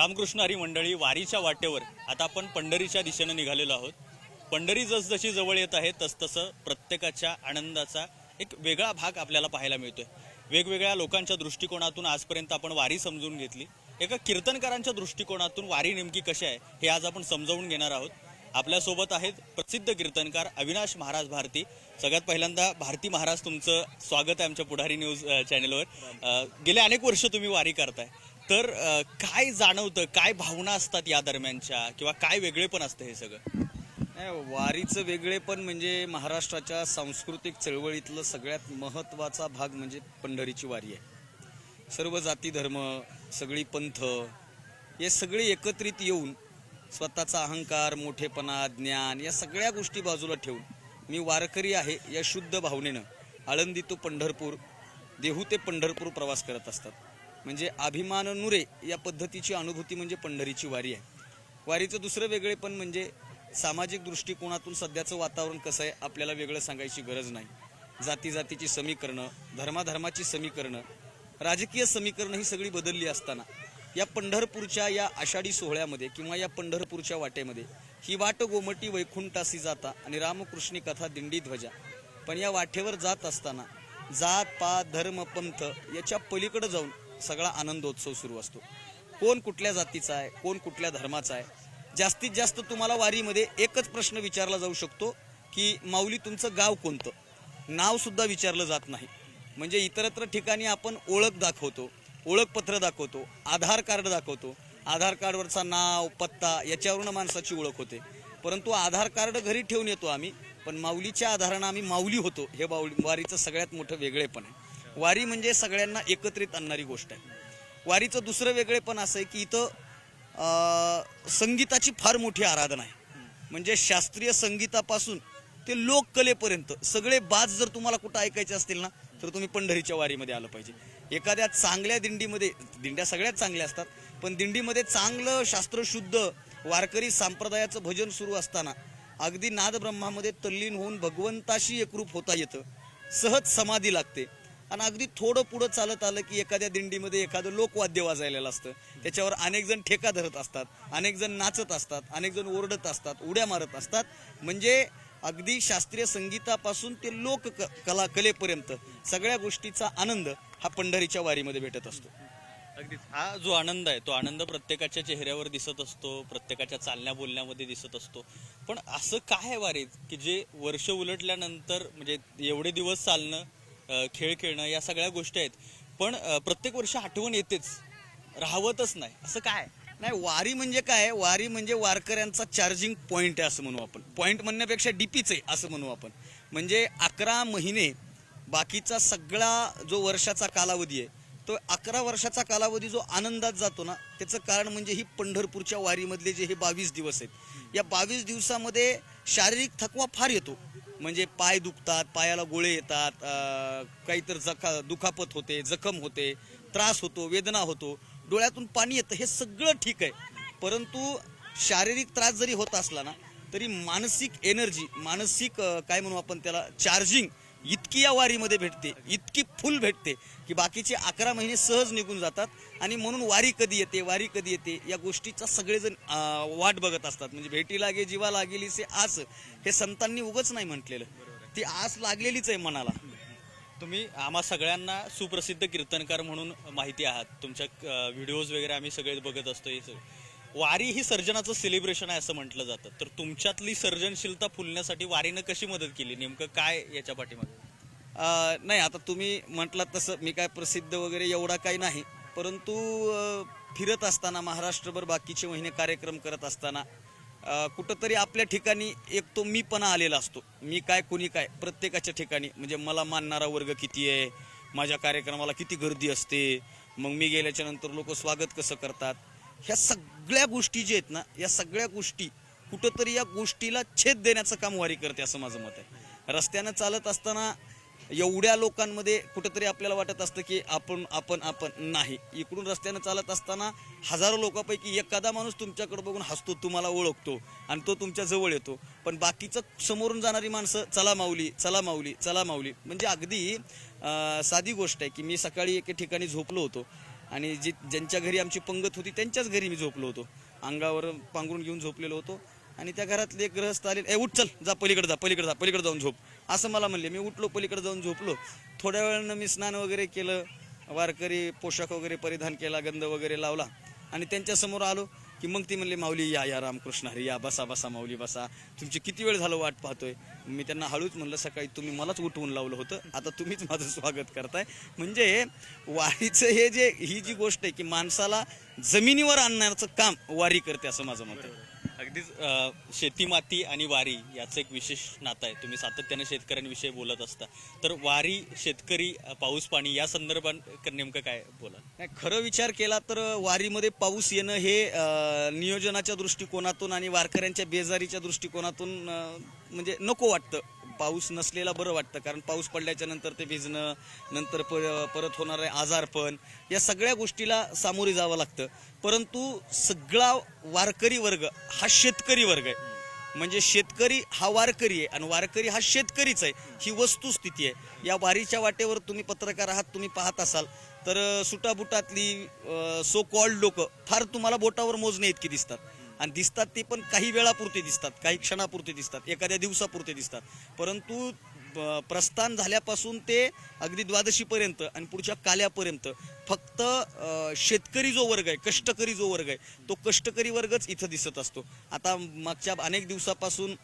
रामकृष्ण हरी मंडळी वारीच्या वाटेवर आता आपण पंढरीच्या दिशेनं निघालेलो आहोत. पंढरी जसजशी जवळ येत आहे तसतसं प्रत्येकाच्या आनंदाचा एक वेगळा भाग आपल्याला पाहायला मिळतोय. वेगवेगळ्या लोकांच्या दृष्टिकोनातून आजपर्यंत आपण वारी समजून घेतली. एका कीर्तनकारांच्या दृष्टिकोनातून वारी नेमकी कशी आहे हे आज आपण समजावून घेणार आहोत. आपल्यासोबत आहेत प्रसिद्ध कीर्तनकार अविनाश महाराज भारती. सगळ्यात पहिल्यांदा भारती महाराज तुमचं स्वागत आहे आमच्या पुढारी न्यूज चॅनेलवर. चॅनलवर गेले अनेक वर्ष तुम्ही वारी करताय. तर काय जाणवतं काय भावना असतात या दरम्यानच्या? किंवा काय वेगळेपण असतं हे सगळं? नाही, वारीचं वेगळेपण म्हणजे महाराष्ट्राच्या सांस्कृतिक चळवळीतलं सगळ्यात महत्त्वाचा भाग म्हणजे पंढरीची वारी आहे. सर्व जाती धर्म सगळी पंथ हे सगळे एकत्रित येऊन स्वतःचा अहंकार मोठेपणा ज्ञान या सगळ्या गोष्टी बाजूला ठेवून मी वारकरी आहे या शुद्ध भावनेनं आळंदी तो पंढरपूर देहू ते पंढरपूर प्रवास करत असतात. म्हणजे अभिमान नुरे या पद्धतीची अनुभूती म्हणजे पंढरीची वारी आहे. वारीचं दुसरं वेगळेपण म्हणजे सामाजिक दृष्टिकोनातून सध्याचं वातावरण कसं आहे आपल्याला वेगळं सांगायची गरज नाही. जाती जातीची समीकरणं धर्माधर्माची समीकरणं राजकीय समीकरणं ही सगळी बदलली असताना या पंढरपूरच्या या आषाढी सोहळ्यामध्ये किंवा या पंढरपूरच्या वाटेमध्ये ही वाट गोमटी वैकुंठासी जाता आणि रामकृष्णी कथा दिंडी ध्वजा पण या वाटेवर जात असताना जात पात धर्म पंथ याच्या पलीकडे जाऊन सगळा आनंदोत्सव सुरू असतो. कोण कुठल्या जातीचा आहे कोण कुठल्या धर्माचा आहे? जास्तीत जास्त तुम्हाला वारीमध्ये एकच प्रश्न विचारला जाऊ शकतो की माऊली तुमचं गाव कोणतं? नावसुद्धा विचारलं जात नाही. म्हणजे इतरत्र ठिकाणी आपण ओळख दाखवतो ओळखपत्र दाखवतो आधार कार्ड दाखवतो. आधार कार्डवरचा नाव पत्ता याच्यावरून माणसाची ओळख होते. परंतु आधार कार्ड घरी ठेवून येतो आम्ही पण माऊलीच्या आधारानं आम्ही माऊली होतो हे बाऊली वारीचं सगळ्यात मोठं वेगळेपण आहे. वारी म्हणजे सगळ्यांना एकत्रित आणणारी गोष्ट आहे. वारीचं दुसरं वेगळेपण असं आहे की इथं संगीताची फार मोठी आराधना आहे. म्हणजे शास्त्रीय संगीतापासून ते लोककलेपर्यंत सगळे बाज जर तुम्हाला कुठं ऐकायचे असतील ना तर तुम्ही पंढरीच्या वारीमध्ये आलं पाहिजे. एखाद्या चांगल्या दिंडीमध्ये दिंड्या सगळ्यात चांगल्या असतात पण दिंडीमध्ये चांगलं शास्त्रशुद्ध वारकरी संप्रदायाचं भजन सुरू असताना अगदी नादब्रह्मामध्ये तल्लीन होऊन भगवंताशी एकरूप होता येतं. सहज समाधी लागते. आणि अगदी थोडं पुढं चालत आलं की एखाद्या दिंडीमध्ये एखादं लोकवाद्य वाजायलेलं असतं. त्याच्यावर अनेक जण ठेका धरत असतात अनेक जण नाचत असतात अनेक जण ओरडत असतात उड्या मारत असतात. म्हणजे अगदी शास्त्रीय संगीतापासून ते लोक क- कला कलेपर्यंत सगळ्या गोष्टीचा आनंद हा पंढरीच्या वारीमध्ये भेटत असतो. अगदीच. हा जो आनंद आहे तो आनंद प्रत्येकाच्या चेहऱ्यावर दिसत असतो प्रत्येकाच्या चालण्या बोलण्यामध्ये दिसत असतो. पण असं काय आहे वारीत की जे वर्ष उलटल्यानंतर म्हणजे एवढे दिवस चालणं खेळ खेळणं या सगळ्या गोष्टी आहेत. पण प्रत्येक वर्ष आठवण येतेच. राहवतच नाही. असं काय? नाही वारी म्हणजे काय? वारी म्हणजे वारकऱ्यांचा चार्जिंग पॉईंट आहे असं म्हणू आपण. पॉईंट म्हणण्यापेक्षा डीपीच आहे असं म्हणू आपण. म्हणजे अकरा महिने बाकीचा सगळा जो वर्षाचा कालावधी आहे तो अकरा वर्षाचा कालावधी जो आनंदात जातो ना त्याचं कारण म्हणजे ही पंढरपूरच्या वारीमधले जे हे बावीस दिवस आहेत. या बावीस दिवसामध्ये शारीरिक थकवा फार येतो. म्हणजे पाय दुखतात पायाला गोळे येतात काहीतर जखा दुखापत होते जखम होते त्रास होतो वेदना होतो डोळ्यातून पाणी येतं हे सगळं ठीक आहे. परंतु शारीरिक त्रास जरी होत असला ना तरी मानसिक एनर्जी मानसिक काय म्हणू आपण त्याला चार्जिंग इतकी या वारीमध्ये भेटते इतकी फुल भेटते की बाकीचे अकरा महिने सहज निघून जातात. आणि म्हणून वारी कधी येते वारी कधी येते या गोष्टीचा सगळेजण वाट बघत असतात. म्हणजे भेटी लागे जीवा लागेली से आस हे संतांनी उगच नाही म्हटलेलं. ती आस लागलेलीच आहे मनाला. तुम्ही आम्हा सगळ्यांना सुप्रसिद्ध कीर्तनकार म्हणून माहिती आहात. तुमच्या व्हिडिओज वगैरे आम्ही सगळे बघत असतो. हे वारी ही सर्जनाचं सेलिब्रेशन आहे असं म्हटलं जातं. तर तुमच्यातली सर्जनशीलता फुलण्यासाठी वारीनं कशी मदत केली? नेमकं काय याच्या पाठीमागे? नाही आता तुम्ही म्हटलात तसं मी काय प्रसिद्ध वगैरे एवढा काही नाही. परंतु फिरत असताना महाराष्ट्रभर बाकीचे महिने कार्यक्रम करत असताना कुठंतरी आपल्या ठिकाणी एक तो मीपणा आलेला असतो. मी काय कुणी काय प्रत्येकाच्या ठिकाणी. म्हणजे मला मानणारा वर्ग किती आहे? माझ्या कार्यक्रमाला किती गर्दी असते? मग मी गेल्याच्यानंतर लोक स्वागत कसं करतात? ह्या सगळ्या गोष्टी जे आहेत ना या सगळ्या गोष्टी कुठंतरी या गोष्टीला छेद देण्याचं काम वारी करते असं माझं मत आहे. रस्त्यानं चालत असताना एवढ्या लोकांमध्ये कुठंतरी आपल्याला वाटत असतं की आपण आपण आपण नाही. इकडून रस्त्यानं चालत असताना हजारो लोकांपैकी एखादा माणूस तुमच्याकडे बघून हसतो तुम्हाला ओळखतो आणि तो तुमच्या जवळ येतो. पण बाकीचं समोरून जाणारी माणसं चला माऊली चला माऊली चला माऊली. म्हणजे अगदी साधी गोष्ट आहे की मी सकाळी एके ठिकाणी झोपलो होतो आणि जी ज्यांच्या घरी आमची पंगत होती त्यांच्याच घरी मी झोपलो होतो. अंगावर पांघरून घेऊन झोपलेलो होतो आणि त्या घरातले एक ग्रहस्थ आले ए उठ चल जा पलीकडे जा पलीकडे जा पलीकडे जाऊन झोप. असं मला म्हणले. मी उठलो पलीकडे जाऊन झोपलो. थोड्या वेळानं मी स्नान वगैरे केलं. वारकरी पोशाख वगैरे परिधान केला गंध वगैरे लावला. आणि त्यांच्यासमोर आलो की मग ती म्हणले माऊली या या रामकृष्ण हरी या बसा बसा माऊली बसा. तुमची किती वेळ झालं वाट पाहतोय? मी त्यांना हळूच म्हणलं सकाळी तुम्ही मलाच उठवून लावलं होतं. आता तुम्हीच माझं स्वागत करताय. म्हणजे वारीचं हे जे ही जी गोष्ट आहे की माणसाला जमिनीवर आणण्याचं काम वारी करते असं माझं मत आहे. अगदीच अ, शेती माती आणि वारी याचं एक विशेष नातं आहे. तुम्ही सातत्याने शेतकऱ्यांविषयी बोलत असता. तर वारी शेतकरी अ, पाऊस पाणी या संदर्भात नेमकं काय बोला नाही खरं विचार केला तर वारीमध्ये पाऊस येणं हे अं, नियोजनाच्या दृष्टिकोनातून आणि वारकऱ्यांच्या बेजारीच्या दृष्टिकोनातून अं, म्हणजे नको वाटतं. पाऊस नसलेला बरं वाटतं कारण पाऊस पडल्याच्या नंतर ते भिजणं नंतर पर परत होणारे आजारपण या सगळ्या गोष्टीला सामोरे जावं लागतं. परंतु सगळा वारकरी वर्ग हा शेतकरी वर्ग आहे. म्हणजे शेतकरी हा वारकरी आहे आणि वारकरी हा शेतकरीच आहे ही वस्तुस्थिती आहे. या वारीच्या वाटेवर तुम्ही पत्रकार आहात तुम्ही पाहत असाल तर सुटाबुटातली सो कॉल्ड लोक फार तुम्हाला बोटावर मोजणे इतकी दिसतात. आणि दिसतात ते पण काही वेळापुरते दिसतात काही क्षणापुरते दिसतात एखाद्या दिवसापुरते दिसतात. परंतु प्रस्थान झाल्यापासून ते अगदी द्वादशीपर्यंत आणि पुढच्या काल्यापर्यंत फक्त शेतकरी जो वर्ग आहे कष्टकरी जो वर्ग आहे तो कष्टकरी वर्गच इथं दिसत असतो. आता मागच्या अनेक दिवसापासून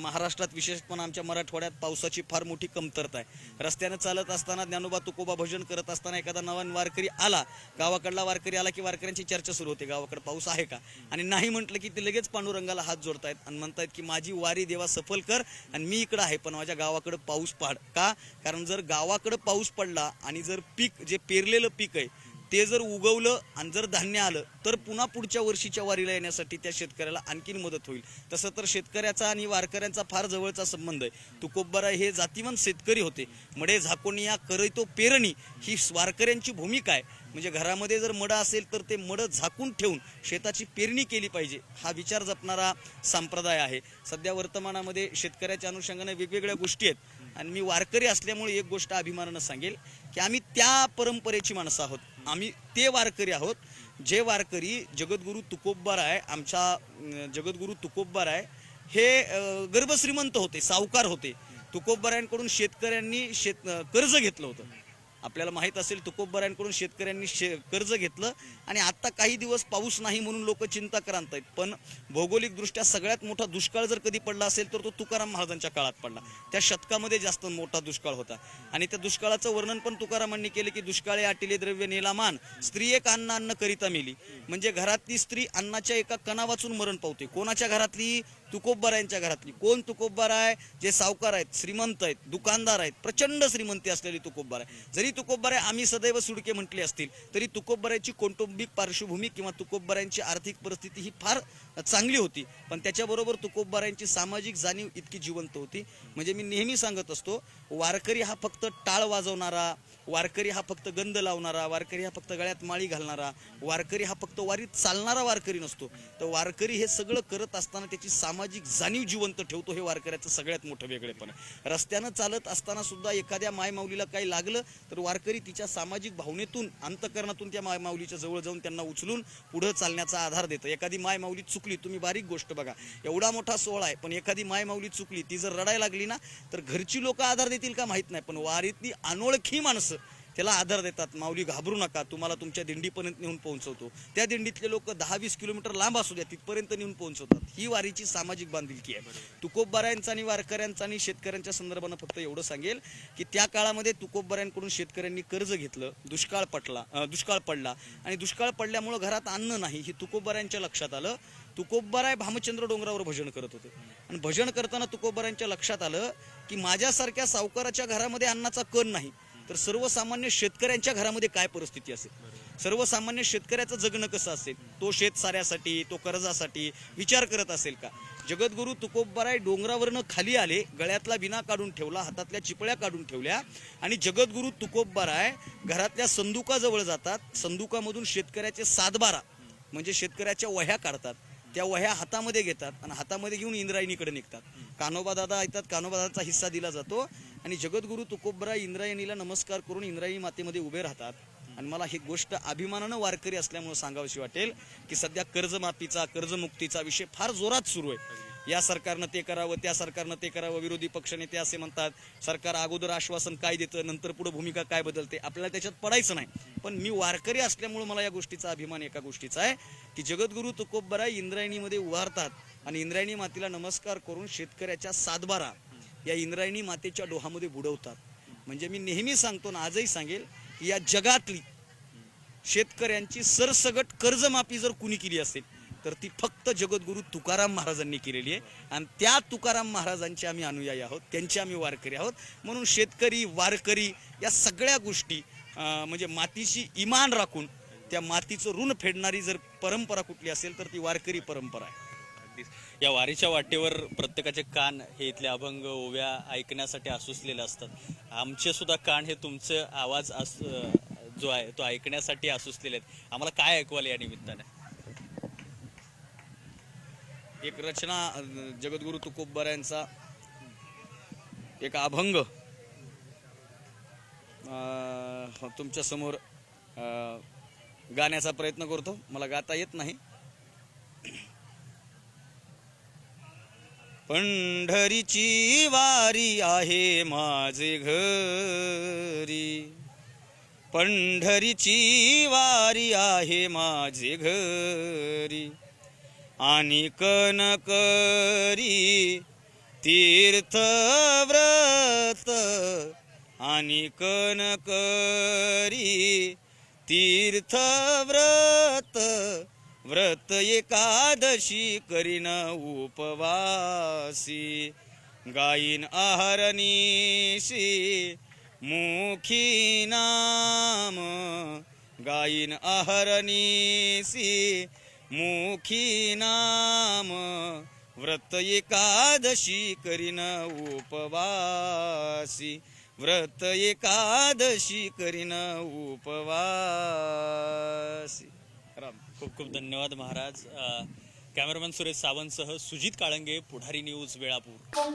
महाराष्ट्रात विशेष पण आमच्या मराठवाड्यात पावसाची फार मोठी कमतरता आहे. रस्त्यानं चालत असताना ज्ञानोबा तुकोबा भजन करत असताना एखादा नवा वारकरी आला गावाकडला वारकरी आला की वारकऱ्यांची चर्चा सुरू होते गावाकडे पाऊस आहे का? आणि नाही म्हटलं की ते लगेच पांडुरंगाला हात जोडतायत आणि म्हणतायत की माझी वारी देवा सफल कर आणि मी इकडं आहे पण माझ्या गावाकडं पाऊस पाड. का? कारण जर गावाकडं पाऊस पडला आणि जर पीक जे पेरलेलं पीक आहे. ते जर उगवलं आणि जर धान्य आलं तर पुन्हा पुढच्या वर्षीच्या वारीला येण्यासाठी त्या शेतकऱ्याला आणखीन मदत होईल. तसं तर शेतकऱ्याचा आणि वारकऱ्यांचा फार जवळचा संबंध आहे. तुकोबराय हे जातीवंत शेतकरी होते. मडे झाकोनिया करतो पेरणी ही वारकऱ्यांची भूमिका आहे. म्हणजे घरामध्ये जर मडं असेल तर ते मडं झाकून ठेवून शेताची पेरणी केली पाहिजे हा विचार जपणारा संप्रदाय आहे. सध्या वर्तमानामध्ये शेतकऱ्याच्या अनुषंगाने वेगवेगळ्या गोष्टी आहेत. आणि मी वारकरी असल्यामुळे एक गोष्ट अभिमानानं सांगेल की आम्ही त्या परंपरेची माणसं आहोत. आम्ही ते वारकरी आहोत. जे वारकरी जगद्गुरू तुकोबराय आमच्या जगद्गुरू तुकोब्बार आहे हे गर्भश्रीमंत होते सावकार होते. तुकोबरायांकडून शेतकऱ्यांनी शेत कर्ज घेतलं होतं. आपल्याला माहीत असेल तुकोबरायांकडून शेतकऱ्यांनी शे कर्ज घेतलं आणि आत्ता काही दिवस पाऊस नाही म्हणून लोक चिंता क्रांत आहेत पण भौगोलिकदृष्ट्या सगळ्यात मोठा दुष्काळ जर कधी पडला असेल तर तो तुकाराम महाराजांच्या काळात पडला. त्या शतकामध्ये जास्त मोठा दुष्काळ होता. आणि त्या दुष्काळाचं वर्णन पण तुकारामांनी केले की दुष्काळे आटिले द्रव्य नेला मान स्त्री एक अन्न अन्न करिता मेली. म्हणजे घरातली स्त्री अन्नाच्या एका कणा वाचून मरण पावते. कोणाच्या घरातली? तुकोबरायांच्या घरातली. कोण तुकोब्बार आहे? जे सावकार आहेत श्रीमंत आहेत दुकानदार आहेत प्रचंड श्रीमंती असलेली तुकोबराय जरी तुकोबराय आम्ही सदैव सुडके म्हटले असतील तरी तुकोबरायची कौटुंबिक पार्श्वभूमी किंवा तुकोबरायांची आर्थिक परिस्थिती ही फार चांगली होती. पण त्याच्याबरोबर तुकोबरायांची सामाजिक जाणीव इतकी जिवंत होती. म्हणजे मी नेहमी सांगत असतो वारकरी हा फक्त टाळ वाजवणारा वारकरी हा फक्त गंध लावणारा वारकरी हा फक्त गळ्यात माळी घालणारा वारकरी हा फक्त वारीत चालणारा वारकरी नसतो. तर वारकरी हे सगळं करत असताना त्याची सामाजिक सामाजिक जाणीव जिवंत ठेवतो हे वारकऱ्याचं सगळ्यात मोठं वेगळेपण आहे. रस्त्यानं चालत असताना सुद्धा एखाद्या मायमाऊलीला काही लागलं तर वारकरी तिच्या सामाजिक भावनेतून अंतकरणातून त्या मायमाऊलीच्या जवळ जाऊन त्यांना उचलून पुढं चालण्याचा आधार देतं. एखादी मायमाऊली चुकली तुम्ही बारीक गोष्ट बघा. एवढा मोठा सोहळा आहे पण एखादी मायमाऊली चुकली ती जर रडायला लागली ना तर घरची लोक आधार देतील का माहीत नाही. पण वारीतली अनोळखी माणसं त्याला आधार देतात. माऊली घाबरू नका. तुम्हाला तुमच्या दिंडीपर्यंत नेऊन पोहोचवतो. त्या दिंडीतले लोक दहा वीस किलोमीटर लांब असू द्या तिथपर्यंत नेऊन पोहोचवतात. ही वारीची सामाजिक बांधिलकी आहे. तुकोबरायांचा आणि वारकऱ्यांचा आणि शेतकऱ्यांच्या संदर्भानं फक्त एवढं सांगेल की त्या काळामध्ये तुकोबरायांकडून शेतकऱ्यांनी कर्ज घेतलं दुष्काळ पटला दुष्काळ पडला. आणि दुष्काळ पडल्यामुळं घरात अन्न नाही हे तुकोबऱ्यांच्या लक्षात आलं. तुकोबराय भामचंद्र डोंगरावर भजन करत होते. आणि भजन करताना तुकोबऱ्यांच्या लक्षात आलं की माझ्यासारख्या सावकाराच्या घरामध्ये अन्नाचा कण नाही. तर सर्वसामान्य शेतकऱ्यांच्या घरामध्ये काय परिस्थिती असेल? सर्वसामान्य शेतकऱ्याचं जगणं कसं असेल? तो शेत साऱ्यासाठी तो कर्जासाठी विचार करत असेल का? जगद्गुरू तुकोबराय डोंगरावरनं खाली आले गळ्यातला विना काढून ठेवला हातातल्या चिपळ्या काढून ठेवल्या आणि जगद्गुरू तुकोबराय घरातल्या संदुकाजवळ जातात. संदुकामधून शेतकऱ्याचे सातबारा म्हणजे शेतकऱ्याच्या वह्या काढतात. त्या वह्या हातामध्ये घेतात आणि हातामध्ये घेऊन इंद्रायणीकडे निघतात. कानोबा दादा येतात कानोबा दादाचा हिस्सा दिला जातो आणि जगद्गुरू तुकोबरा इंद्रायणीला नमस्कार करून इंद्रायणी मातेमध्ये उभे राहतात. आणि मला ही गोष्ट अभिमानानं वारकरी असल्यामुळे सांगावीशी वाटेल की सध्या कर्जमाफीचा कर्जमुक्तीचा विषय फार जोरात सुरू आहे. या सरकारनं ते करावं त्या सरकारनं ते करावं विरोधी पक्षनेते असे म्हणतात. सरकार अगोदर आश्वासन काय देतं नंतर पुढे भूमिका काय बदलते आपल्याला त्याच्यात पडायचं नाही. पण मी वारकरी असल्यामुळे मला या गोष्टीचा अभिमान एका गोष्टीचा आहे की जगद्गुरु तुकोबराय इंद्रायणीमध्ये उभारतात आणि इंद्रायणी मातेला नमस्कार करून शेतकऱ्याच्या सातबारा या इंद्रायणी मातेच्या डोहामध्ये बुडवतात. म्हणजे मी नेहमी सांगतो ना आजही सांगेल की या जगातली शेतकऱ्यांची सरसगट कर्जमाफी जर कुणी केली असेल तर ती फक्त जगद्गुरु तुकाराम महाराजांनी केलेली आहे. आणि त्या तुकाराम महाराजांचे आम्ही अनुयायी आहोत. त्यांचे आम्ही वारकरी आहोत. म्हणून शेतकरी वारकरी या सगळ्या गोष्टी म्हणजे मातीशी इमान राखून त्या मातीचं ऋण फेडणारी जर परंपरा कुठली असेल तर ती वारकरी परंपरा आहे. या वारीच्या वाटेवर प्रत्येकाचे कान हे इथले अभंग ओव्या ऐकण्यासाठी आसुसलेले असतात. आमचे सुद्धा कान हे तुमचे आवाज जो आहे तो ऐकण्यासाठी आसुसलेले आहेत. आम्हाला काय ऐकवाल या निमित्ताने? एक रचना जगद्गुरू तुकोबऱ्यांचा एक अभंग. तुमच्यासमोर गाण्याचा प्रयत्न करतो. मला गाता येत नाही. पंढरीची वारी आहे माझे घरी. पंढरीची वारी आहे माझे घरी. आणि कनकरी तीर्थ व्रत आणि कनकरी तीर्थ व्रत व्रत एकादशी करीन उपवासी. गायीन आहारनीशी मुखी नाम. गायीन आहारनीसी मुखी नाम व्रत एकादशी करीन उपवासी. व्रत एकादशी करीन उपवासी. राम. खूप खूप धन्यवाद महाराज. अ, कॅमेरामॅन सुरेश सावंतसह सुजित काळंगे पुढारी न्यूज वेळापूर.